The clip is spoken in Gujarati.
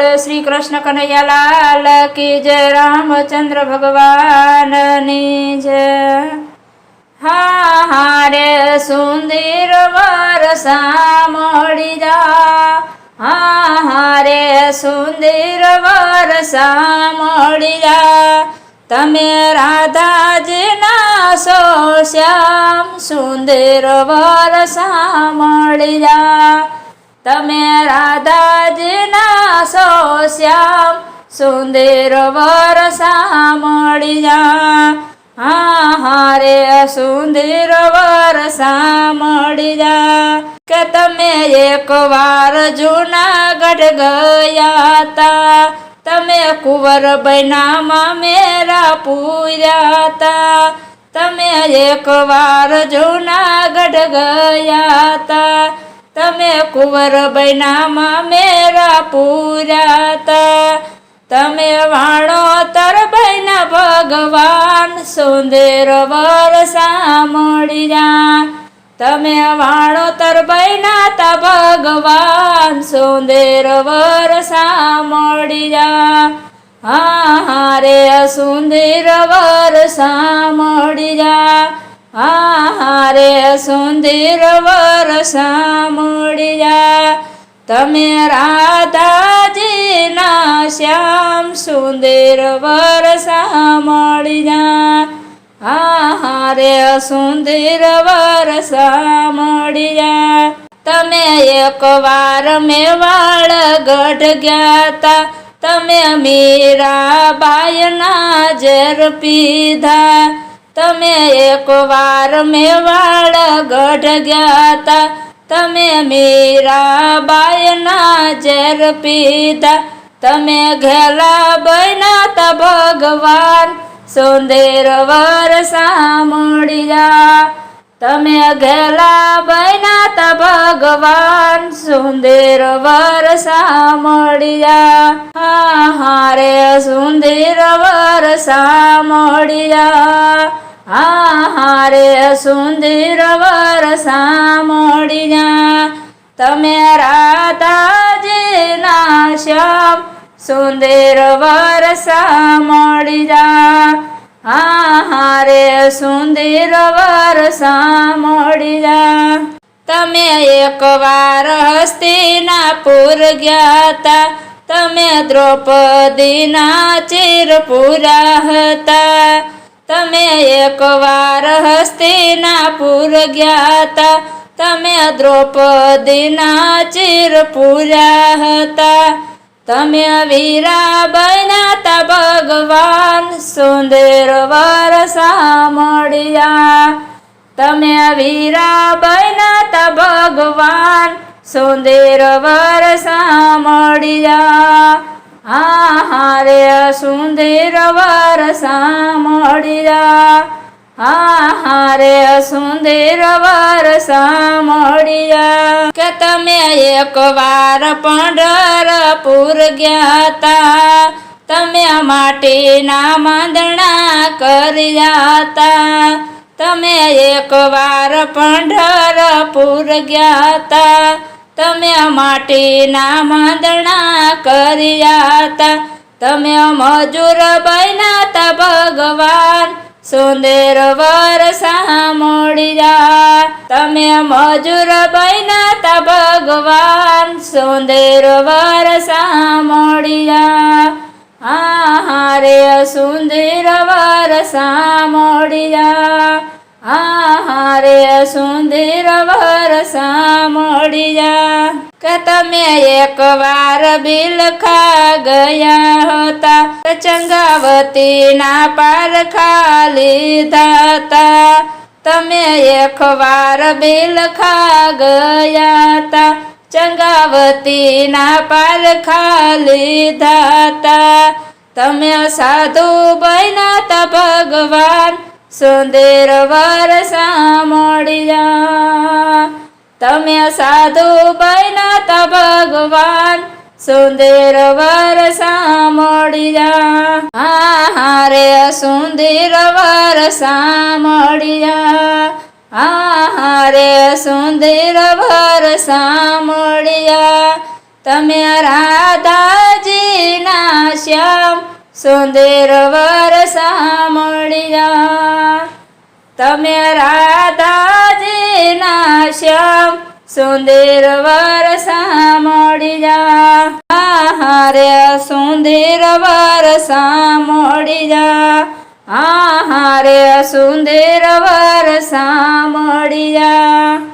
શ્રી કૃષ્ણ કનૈયાલાલ કી જય રામચંદ્ર ભગવાનની જય. હા હા રે સુંદર વરસા મળી જા. હા હા રે સુંદર વરસા મળી જા. તમે રાધાજીના સો શ્યામ સુંદર વરસા મળી જા. તમે રાધાજીના સો શ્યામ સુંદર વરસા મળ્યા હા હા રે સુંદર વરસા મળી કે તમે એક વાર જૂનાગઢ ગયા હતા તમે કુંવર બૈનામાં મેરા પૂર્યા હતા તમે એક વાર જૂનાગઢ ગયા તા. તમે કુંવર બૈનામાં મેરા પૂરાતા. તમે વાણો તર બૈના ભગવાન સુંદર વરસા મળી જા તમે વાણો તર બૈના તા ભગવાન સુંદર વરસા મળી જા હા હા રે સુંદર વરસા મળી જા હા હા રે સુંદર વર મળી તમે રાધાજીના શ્યામ સુંદર વર મળી આહારે સુંદર વર મળી તમે એક વાર મેવાડ ગઢ ગયા તા તમે મીરા બાયના ઝેર પીધા. તમે એક વાર મેવાડ ગઢ ગયા તા તમે મીરા બાયના ઝેર પીધા તમે ઘેલા બન્યા તા ભગવાન. સુંદર વરસા મળી જા તમે અઘેલા બન્યા ભગવાન, સુંદર વરસા મળ્યા હા રે, સુંદર વરસા મળી જા હા રે, સુંદર વરસા મળી જા તમે રાધાજીના શ્યામ, સુંદર વરસા મળી જા હા હા રે સુંદર વરસા મળી જા તમે એક વાર હસ્તિનાપુર ગયા હતા તમે દ્રૌપદીના ચિર પૂરા હતા. તમે એક વાર હસ્તિનાપુર ગયા તા. તમે દ્રૌપદીના ચિર પૂર્યા હતા. તમે વીરા બન્યા તા ભગવાન સુંદર વરસા મળ્યા તમે વીરા બન્યા ભગવાન સુંદર વરસા મળ્યા હા હા રે, સુંદર વરસા મળ્યા હા હા રે, સુંદર વરસા મળ્યા કે તમે એક વાર પંઢરપુર ગયા તા. તમે માટીના માંદણા કરી જાતા તમે એક વાર પંઢરપુર ગયા તા તમે માટીના માંદણા કરી જાતા તમે મજૂર બન્યા ભગવાન. સુંદર વરસા મોડી જા. તમે મજૂર બન્યા ભગવાન. સુંદર વરસા રે સુંદર વરસા મળી જા હા હા રે સુંદર વરસા કે તમે એક વાર બિલખા ગયા હતા. ચંગાવતીના પારખા લીધા હતા તમે એક વાર બિલખા ગયા હતા. ચંગાવતીના પારખા લીધા હતા તમે સાધુ બન્યા ભગવાન, સુંદર વરસા મોડિયા તમે સાધુ બન્યા ભગવાન, સુંદર વરસા મોડિયા હા હા રે, સુંદર વરસા મોડિયા હા હા રે, સુંદર વરસા મોડિયા તમે રાધાજી શ્યામ સુંદર વરસા મળ્યા તમે રાધાજીના શ્યામ સુંદર વરસા મળ્યા હારે સુંદર વરસા મળ્યા હારે સુંદર વરસા સાંભળી